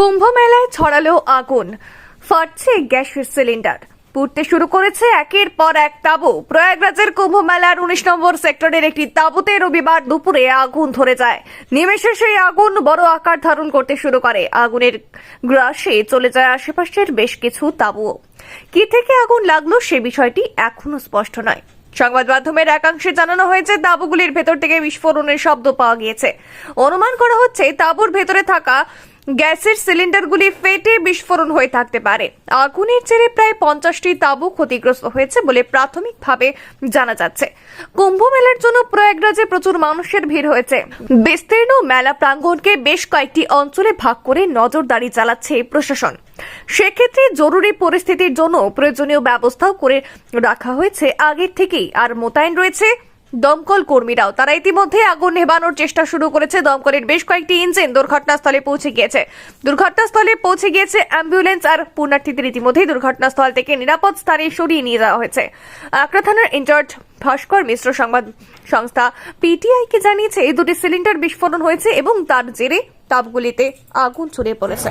কুম্ভ মেলায় ছড়ালো আগুন। ফাটছে গ্যাসের সিলিন্ডার। পুড়তে শুরু করেছে একের পর এক তাঁবু। প্রয়াগরাজের কুম্ভ মেলার উনিশ নম্বর সেক্টরের একটি তাঁবুতে রবিবার দুপুরে আগুন ধরে যায়। নিমেষে সেই আগুন বড় আকার ধারণ করতে শুরু করে। আগুনের গ্রাসে চলে যায় আশেপাশের বেশ কিছু তাঁবুও কি থেকে আগুন লাগল সে বিষয়টি এখনও স্পষ্ট নয়। সংবাদ মাধ্যমের একাংশে জানানো হয়েছে, তাঁবুগুলির ভেতর থেকে বিস্ফোরণের শব্দ পাওয়া গিয়েছে। অনুমান করা হচ্ছে, তাঁবুর ভেতরে থাকা গ্যাসের সিলিন্ডারগুলি ফেটে বিস্ফোরণ হয়ে থাকতে পারে। আগুনের জেরে প্রায় পঞ্চাশটি তাঁবু ক্ষতিগ্রস্ত হয়েছে বলে প্রাথমিকভাবে জানা যাচ্ছে। কুম্ভ মেলার জন্য প্রয়াগরাজে প্রচুর মানুষের ভিড় হয়েছে। বিস্তীর্ণ মেলা প্রাঙ্গণকে বেশ কয়েকটি অঞ্চলে ভাগ করে নজরদারি চালাচ্ছে প্রশাসন। সেক্ষেত্রে জরুরি পরিস্থিতির জন্য প্রয়োজনীয় ব্যবস্থাও করে রাখা হয়েছে। আগের থেকেই আর মোতায়েন রয়েছে দমকল কর্মীরাও তারা ইতিমধ্যে আগুন নেভানোর চেষ্টা শুরু করেছে। দমকলের বেশ কয়েকটি ইঞ্জিন দুর্ঘটনাস্থলে পৌঁছে গিয়েছে। দুর্ঘটনাস্থলে পৌঁছে গিয়েছে অ্যাম্বুলেন্স আর পুণ্যার্থীদের ইতিমধ্যেই দুর্ঘটনাস্থল থেকে নিরাপদ স্থানে সরিয়ে নিয়ে যাওয়া হয়েছে। আকরা থানার ইনচার্জ ভাস্কর মিশ্র সংবাদ সংস্থা পিটিআইকে জানিয়েছে এই দুটি সিলিন্ডার বিস্ফোরণ হয়েছে এবং তার জেরে তাপগুলিতে আগুন ছড়িয়ে পড়েছে।